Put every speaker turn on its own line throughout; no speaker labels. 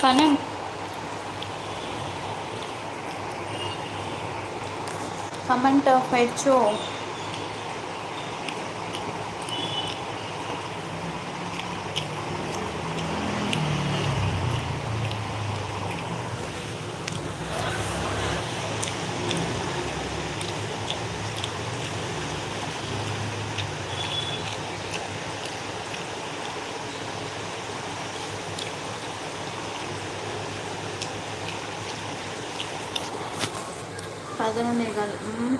Kannan comment of ஆயிடுச்சோ பதினொன்னே கால் ம்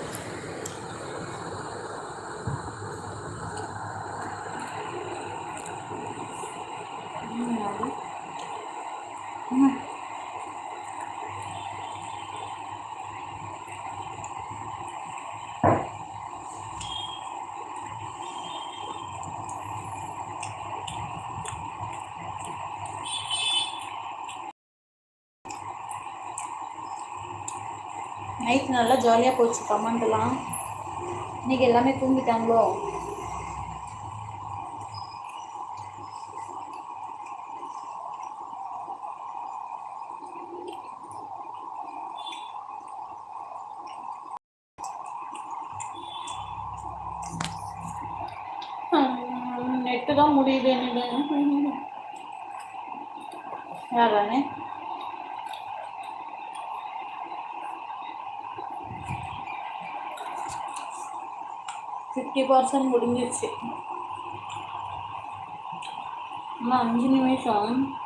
night நல்லா ஜாலியாக போச்சு கமாண்டெல்லாம் இன்றைக்கி எல்லாமே தூங்கிட்டாங்களோ நெட்டு தான் முடியுது எனக்கு யாரானே ஃபிஃப்டி பர்சன்ட் முடிஞ்சிருச்சு. இன்னும் அஞ்சு நிமிஷம்.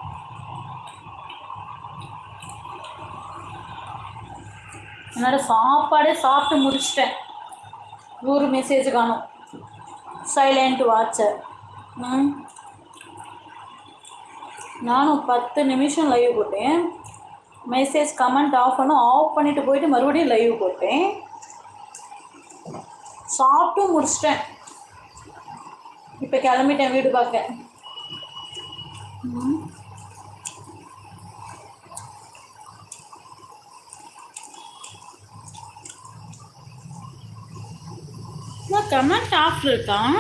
என்னோட சாப்பாடே சாப்பிட்டு முடிச்சிட்டேன். நூறு மெசேஜ் காணும். சைலண்ட் வாட்சர் ம். நானும் பத்து நிமிஷம் லைவ் போட்டேன். மெசேஜ் கமெண்ட் ஆஃப் பண்ணும் ஆஃப் பண்ணிட்டு போயிட்டு மறுபடியும் லைவ் போட்டேன். சாப்பிட்டும் முடிச்சிட்டேன். இப்போ கிளம்பிட்டேன் வீடு பார்க்க. ம். கமெண்ட் ஆஃப் இருக்கான்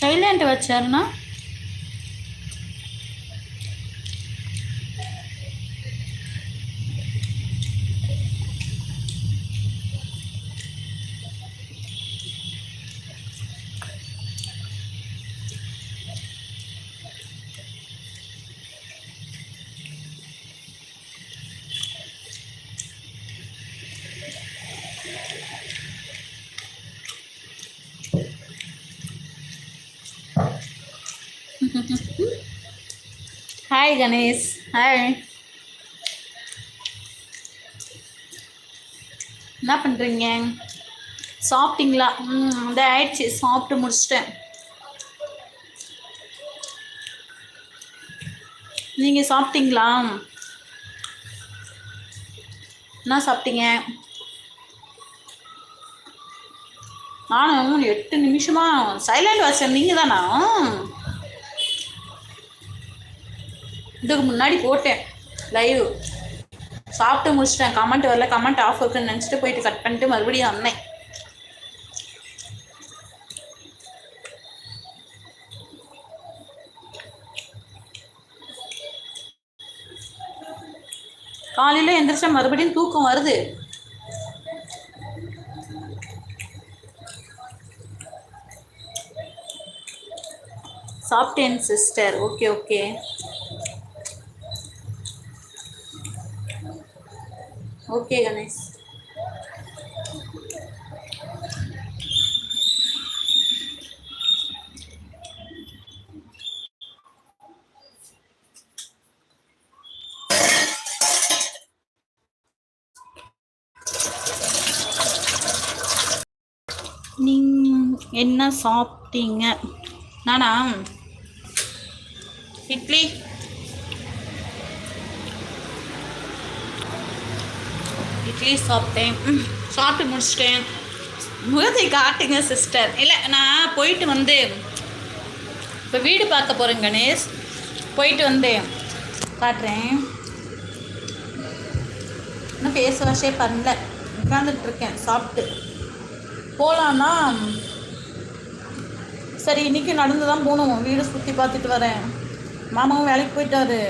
சைலண்ட் வச்சாருன்னா? ஹாய் கணேஷ் ஹாய் என்ன பண்ணுறீங்க சாப்பிட்டீங்களா? ம் அந்த ஆயிடுச்சு. சாப்பிட்டு முடிச்சிட்டேன். நீங்கள் சாப்பிட்டீங்களா? என்ன சாப்பிட்டீங்க? நானும் எட்டு நிமிஷமாக சைலண்ட் வாசன் நீங்கள் தானா இதுக்கு முன்னாடி போட்டேன். லைவ் சாப்பிட்டு முடிச்சிட்டேன். கமெண்ட் வரல. கமெண்ட் ஆஃப் இருக்குன்னு நினச்சிட்டு போயிட்டு கட் பண்ணிட்டு மறுபடியும் வந்தேன். காலையில் எந்திரிச்சா மறுபடியும் தூக்கம் வருது. சாப்பிட்டேன் sister okay okay okay Ganesh. நீங்க என்ன சாப்பிட்டீங்க? நானா? இட்லி. இட்லி சாப்பிட்டேன். சாப்பிட்டு முடிச்சிட்டேன். முகத்தை காட்டுங்க சிஸ்டர் இல்லை நான் போயிட்டு வந்து இப்போ வீடு பார்க்க போகிறேன் கணேஷ். போயிட்டு வந்து காட்டுறேன். இன்னும் ஃபேஸ் வாஷே பண்ணல. உட்காந்துட்டு இருக்கேன் சாப்பிட்டு. போகலான்னா சரி இன்றைக்கி நடந்து தான் போகணும். வீடு சுற்றி பார்த்துட்டு வரேன். மாமாவும் வேலைக்கு போயிட்டாரு.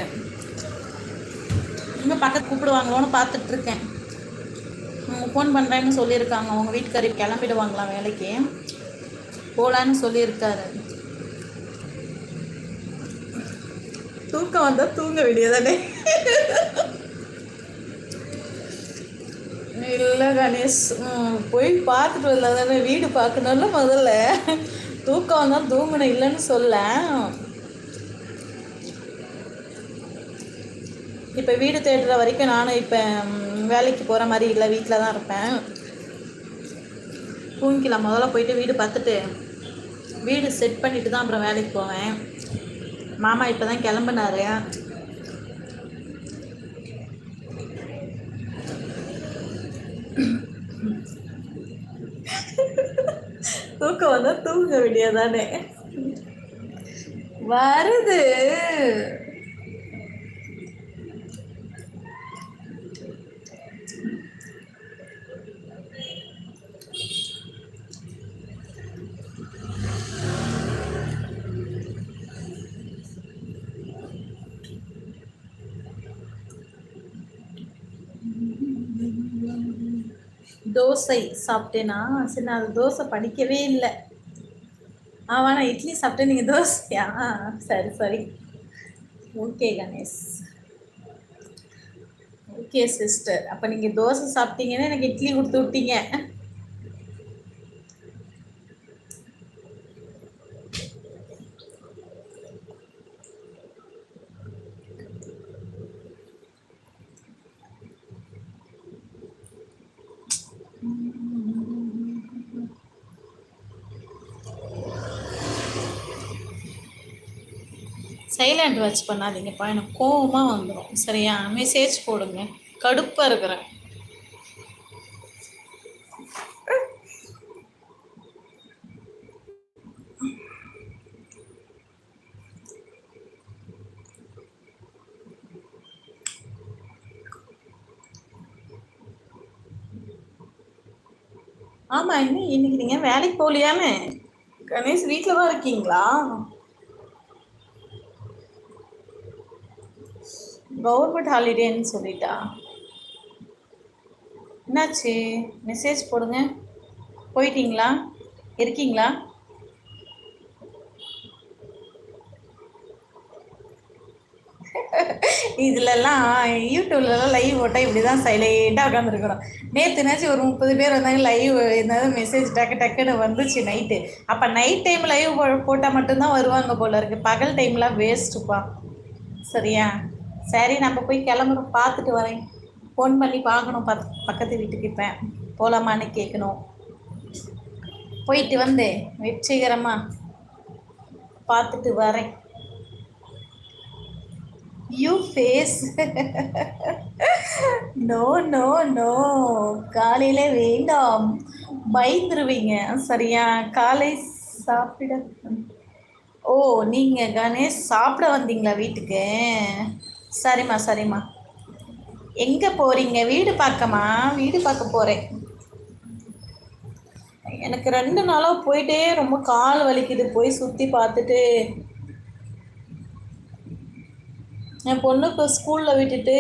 இன்னும் பக்கத்து கூப்பிடுவாங்களோன்னு பார்த்துட்ருக்கேன் ஃபோன் பண்ணுறேன்னு சொல்லியிருக்காங்க. அவங்க வீட்டுக்காரி கிளம்பிடுவாங்களாம் வேலைக்கு? போகலான்னு சொல்லியிருக்காரு. தூக்கம் வந்தால் தூங்க வேண்டியதானே இல்லை கணேஷ் போய் பார்த்துட்டு வரல தானே வீடு பார்க்கணும்ல முதல்ல. தூக்கம் வந்தால் தூங்கணும் இல்லைன்னு சொல்ல இப்போ வீடு தேடுற வரைக்கும் நானும் இப்போ வேலைக்கு போகிற மாதிரி இல்லை வீட்டில் தான் இருப்பேன். தூங்கிக்கலாம் முதல்ல போயிட்டு வீடு பார்த்துட்டு வீடு செட் பண்ணிட்டு தான் அப்புறம் வேலைக்கு போவேன். மாமா இப்போ தான் கிளம்புனாரு. தூக்கம் வந்தால் தூங்க வேண்டியதானே வருது. தோசை சாப்பிட்டேனா? சரி நான் அது தோசை படிக்கவே இல்லை. ஆமாம் நான் இட்லி சாப்பிட்டேன் நீங்கள் தோசையா? சரி சரி. ஓகே கணேஷ். Okay sister. அப்போ நீங்கள் தோசை சாப்பிட்டீங்கன்னா எனக்கு இட்லி கொடுத்து விட்டீங்க. சைலண்ட் வாட்ச் பண்ணாதீங்கப்பா எனக்கு கோபமாக வந்துடும் சரியா? மெசேஜ் போடுங்க. கடுப்பாக இருக்கிறேன். ஆமாம் இன்னும் இன்னைக்கு நீங்கள் வேலைக்கு போகலையாமே? கணேஷ் வீட்டில் தான் இருக்கீங்களா? கவர்மெண்ட் ஹாலிடேன்னு சொல்லிட்டா. என்னாச்சு? மெசேஜ் போடுங்க. போயிட்டீங்களா? இருக்கீங்களா? இதுலலாம் யூடியூப்லலாம் லைவ் போட்டால் இப்படி தான் சைலண்ட்டாக உட்காந்துருக்குறோம் நேற்றுனாச்சும் ஒரு முப்பது பேர் வந்தாங்க லைவ் என்னது மெசேஜ் டக்கு டக்குன்னு வந்துச்சு நைட்டு அப்போ நைட் டைம் லைவ் போட்டால் மட்டும்தான் வருவாங்க போல இருக்குது பகல் டைம்லாம் வேஸ்ட்டுப்பா சரியா? சரி நம்ம போய் கிளம்புறோம். பார்த்துட்டு வரேன். ஃபோன் பண்ணி பார்க்கணும். பக் பக்கத்து வீட்டுக்கு இப்போ. போகலாமான்னு கேட்கணும் போயிட்டு வந்து வெற்றிகரமாக பார்த்துட்டு வரேன். You face no no no காலையில் வேண்டாம். பயந்துருவீங்க. சரியா? காலை சாப்பிட. ஓ நீங்கள் கணேஷ் சாப்பிட வந்தீங்களா வீட்டுக்கு? சரிம்மா சரிம்மா. எங்கே போகிறீங்க வீடு பார்க்கமா வீடு பார்க்க போகிறேன் எனக்கு ரெண்டு நாளாக போயிட்டே ரொம்ப கால் வலிக்குது. போய் சுற்றி பார்த்துட்டு என் பொண்ணுக்கு ஸ்கூலில் விட்டுட்டு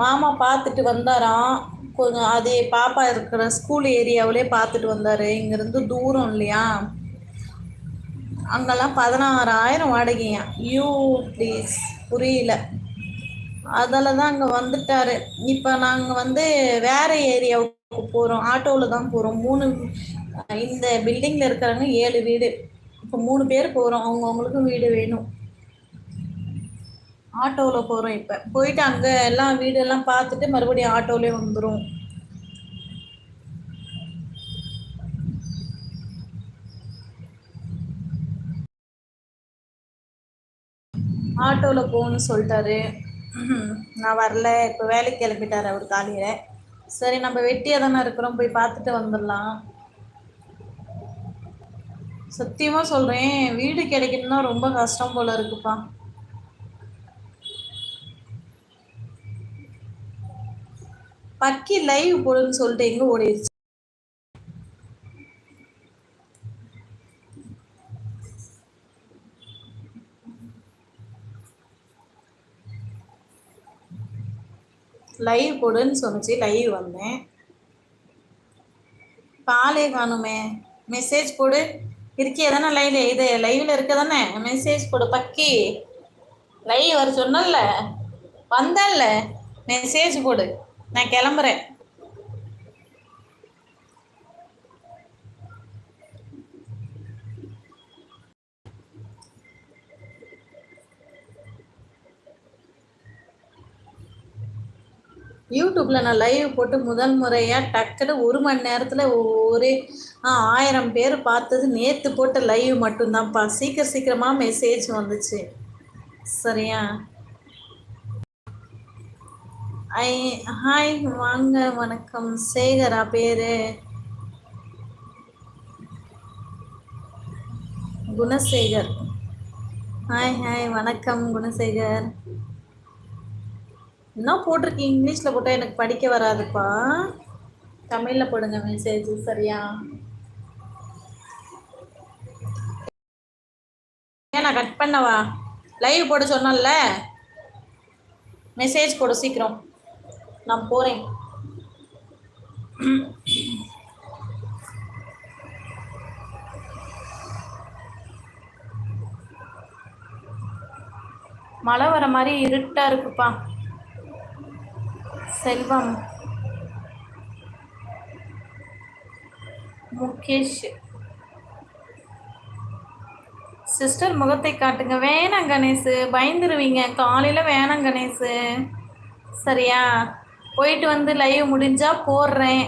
மாமா பார்த்துட்டு வந்தாராம். கொஞ்சம் அதே பாப்பா இருக்கிற ஸ்கூல் ஏரியாவிலே பார்த்துட்டு வந்தார். இங்கேருந்து தூரம் இல்லையா? அங்கெல்லாம் பதினாறாயிரம் வாடகையா யூ ப்ளீஸ் புரியல. அதில் தான் அங்கே வந்துட்டாரு. இப்போ நாங்கள் வந்து வேறு ஏரியாவுக்கு போகிறோம் ஆட்டோவில் தான் போகிறோம் மூணு இந்த பில்டிங்கில் இருக்கிறவங்க ஏழு வீடு. இப்போ மூணு பேர் போகிறோம் அவங்கவுங்களுக்கும் வீடு வேணும். ஆட்டோவில் போகிறோம் இப்போ. போயிட்டு அங்கே எல்லாம் வீடெல்லாம் பார்த்துட்டு மறுபடியும் ஆட்டோவிலே வந்துடும் ஆட்டோவில் போகணும்னு சொல்லிட்டாரு. நான் வரல. இப்போ வேலைக்கு கிளம்பிட்டார் அவர் காலையில். சரி நம்ம வெட்டியாக தானே இருக்கிறோம். போய் பார்த்துட்டு வந்துடலாம். சத்தியமாக சொல்கிறேன் வீடு கிடைக்கணும்னா ரொம்ப கஷ்டம் போல் இருக்குப்பா. பக்கி லைவ் போடுன்னு சொல்லிட்டு எங்கே ஓடிடுச்சு லைவ் போடுன்னு சொன்னுச்சு லைவ் வந்தேன். பாலே காணுமே. மெசேஜ் போடு இருக்கியே தானே லைவ்ல இது லைவ்ல இருக்க தானே? மெசேஜ் போடு பக்கி. லைவ் வர சொன்னல வந்தல மெசேஜ் போடு நான் கிளம்புறேன். யூடியூப்பில் நான் லைவ் போட்டு முதல் முறையாக டக்குன்னு ஒரு மணி நேரத்தில் ஒரே ஆயிரம் பேர் பார்த்தது. நேற்று போட்ட லைவ் மட்டும்தான்ப்பா. சீக்கிரம் சீக்கிரமாக மெசேஜ் வந்துச்சு. சரியா? ஐ ஹாய் வாங்க வணக்கம். சேகரா பேரு? குணசேகர். ஹாய் ஹாய் வணக்கம் குணசேகர். என்ன போட்டிருக்கீங்க இங்கிலீஷில் போட்டால் எனக்கு படிக்க வராதுப்பா. தமிழில் போடுங்க மெசேஜ் சரியா? ஏன் நான் கட் பண்ணவா? லைவ் போட சொன்னல மெசேஜ் போட சீக்கிரம். நான் போகிறேன் மழை வர மாதிரி இருட்டாக இருக்குப்பா. செல்வம். முகேஷ். சிஸ்டர் முகத்தை காட்டுங்க. வேணாம் கணேஷ் பயந்துருவீங்க. காலையில் வேணாம் கணேஷ் சரியா? போயிட்டு வந்து லைவ் முடிஞ்சால் போடுறேன்.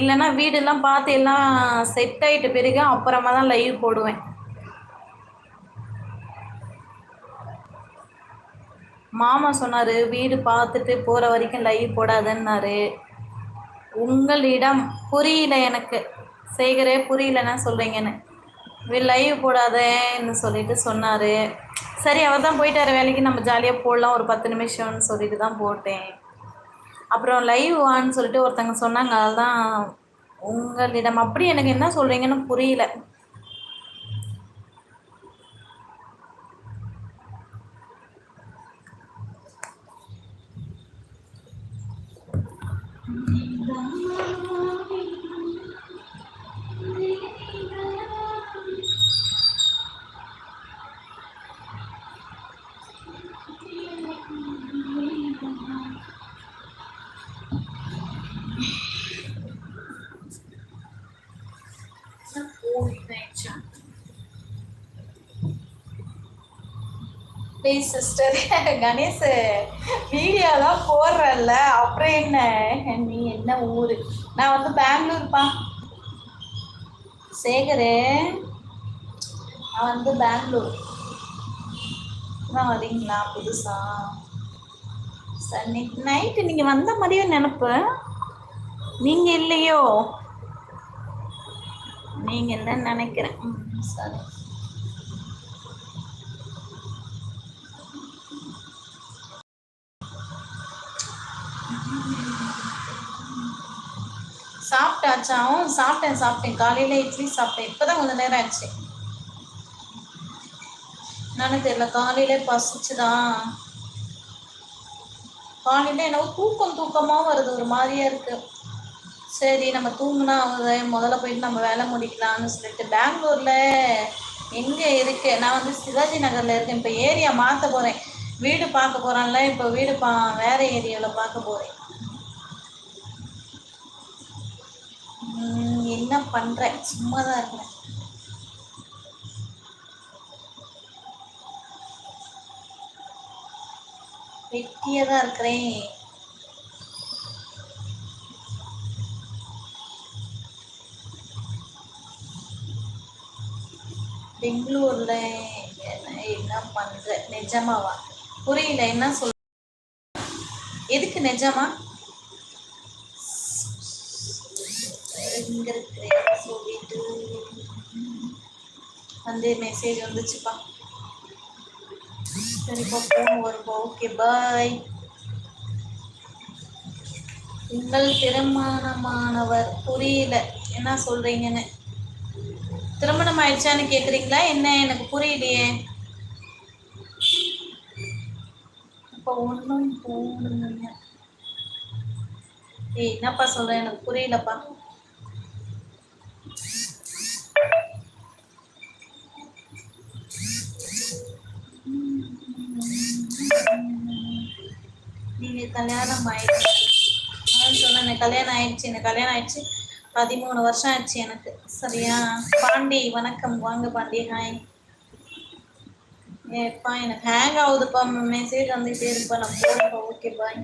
இல்லைன்னா வீடெல்லாம் பார்த்து எல்லாம் செட் ஆகிட்ட பிறகு அப்புறமா தான் லைவ் போடுவேன். மாமா சொன்னார் வீடு பார்த்துட்டு போகிற வரைக்கும் லைவ் போடாதன்னாரு. உங்களிடம் புரியல எனக்கு. சேகரே புரியலன்னா சொல்கிறீங்கன்னு லைவ் போடாதேன்னு சொல்லிட்டு சொன்னார். சரி அவர் தான் போயிட்டார் வேலைக்கு நம்ம ஜாலியாக போடலாம் ஒரு பத்து நிமிஷம்னு சொல்லிட்டு தான் போட்டேன். அப்புறம் லைவ் வான்னு சொல்லிட்டு ஒருத்தங்க சொன்னாங்க அதுதான் உங்களிடம். அப்படி எனக்கு என்ன சொல்கிறீங்கன்னு புரியல. ப்ளீஸ் சிஸ்டர் கணேஷ் வீடியோலாம் போடுறல்ல. அப்புறம் என்ன? நீ என்ன ஊர்? நான் வந்து பெங்களூர்ப்பா. சேகரு நான் வந்து பெங்களூர். நான் வரீங்களா புதுசா? சரி நைட்டு நீங்கள் வந்த மாதிரியும் நினப்பு. நீங்கள் இல்லையோ? நீங்கள் இல்லைன்னு நினைக்கிறேன். சரி. சாப்பிட்டாச்சாவும் சாப்பிட்டேன் சாப்பிட்டேன். காலையில் இட்லி சாப்பிட்டேன். இப்போ தான் கொஞ்சம் நேரம் ஆச்சு என்னன்னு தெரியல. காலையிலே பசிச்சுதான் காலையில் என்னவோ தூக்கம் தூக்கமாக வருது. ஒரு மாதிரியா இருக்கு. சரி நம்ம தூங்கினா முதல்ல போயிட்டு நம்ம வேலை முடிக்கலாம்னு சொல்லிட்டு பெங்களூரில் எங்கே இருக்கு? நான் வந்து சிவாஜி நகரில் இருக்கேன். இப்போ ஏரியா மாற்ற போகிறேன் வீடு பார்க்க போகிறான்ல இப்போ வீடு பா வேற ஏரியாவில் பார்க்க நீ என்ன பண்ற? சும்மா தான் இருக்கிறேன் வெட்டியாக தான் இருக்கிறேன். பெங்களூர்ல என்ன பண்ற? நிஜமாவா? புரியல என்ன சொல்? எதுக்கு நிஜமா? எங்க சொல்லிட்டு வந்து மெசேஜ் வந்துச்சுப்பா. சரிப்பா ஃபோன் வரும்பா ஓகே பாய் உங்கள் திருமணமானவர் புரியல. என்ன சொல்றீங்கன்னு. திருமணம் ஆயிடுச்சான்னு கேக்குறீங்களா? என்ன? எனக்கு புரியலையே. இப்போ ஒன்றும் போடுங்க ஏய் என்னப்பா சொல்ற? எனக்கு புரியலப்பா. நீங்க கல்யாணம் ஆயிடுச்சு. சொன்ன சொன்னேன் கல்யாணம் ஆயிடுச்சு எனக்கு கல்யாணம் ஆயிடுச்சு. பதிமூணு வருஷம் ஆயிடுச்சு எனக்கு. சரியா? பாண்டி வணக்கம். வாங்க பாண்டி ஹாய் ஏப்பா எனக்கு ஹேங் ஆகுதுப்பா. மெசேஜ் வந்துகிட்டே இருப்பா நான் போகிறப்பா ஓகே பாய்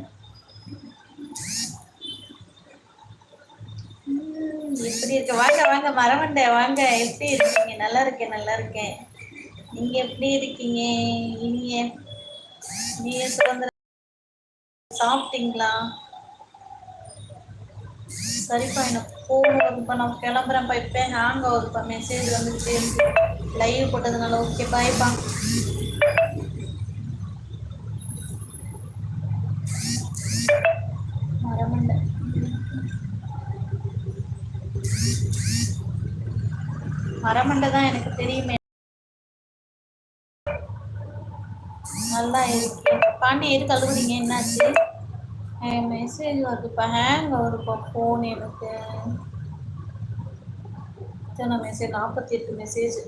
எப்படி இருக்க. வாங்க வாங்க மரமண்டை வாங்க. எப்படி இருக்கீங்க? நல்லா இருக்கேன் நல்லா இருக்கேன். நீங்க எப்படி இருக்கீங்க? இனிய நீங்க சுதந்திர சாப்பிட்டீங்களா? சரிப்பா எனக்கு போகணும்ப்பா நான் கிளம்புறேன்ப்பா. இப்போ ஹேங் ஆகுதுப்பா மெசேஜ் வந்துட்டு லைவ் போட்டதுனால ஓகே பாய்ப்பா மரமண்டை தான் எனக்கு தெரியுமே. நல்லா இருக்கு. பாண்டி எது அழுகுறீங்க? என்னாச்சு? மெசேஜ் வருதுப்பா ஹேங் வருதுப்பா ஃபோன் எனக்கு. இத்தனை மெசேஜ் நாற்பத்தி எட்டு மெசேஜ்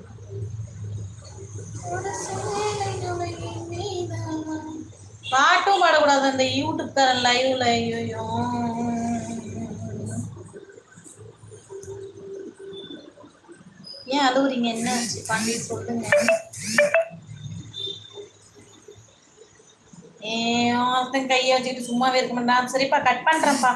பாட்டும் பாடக்கூடாது அந்த யூடியூப் தர லைவ்ல ஐயோ. ஏன் அழுவுறீங்க? என்ன ஆச்சு? பாண்டி சொல்லுங்க. ஏன் கையை வச்சுக்கிட்டு சும்மாவே இருக்க மாட்டான். சரிப்பா கட் பண்றேன்ப்பா.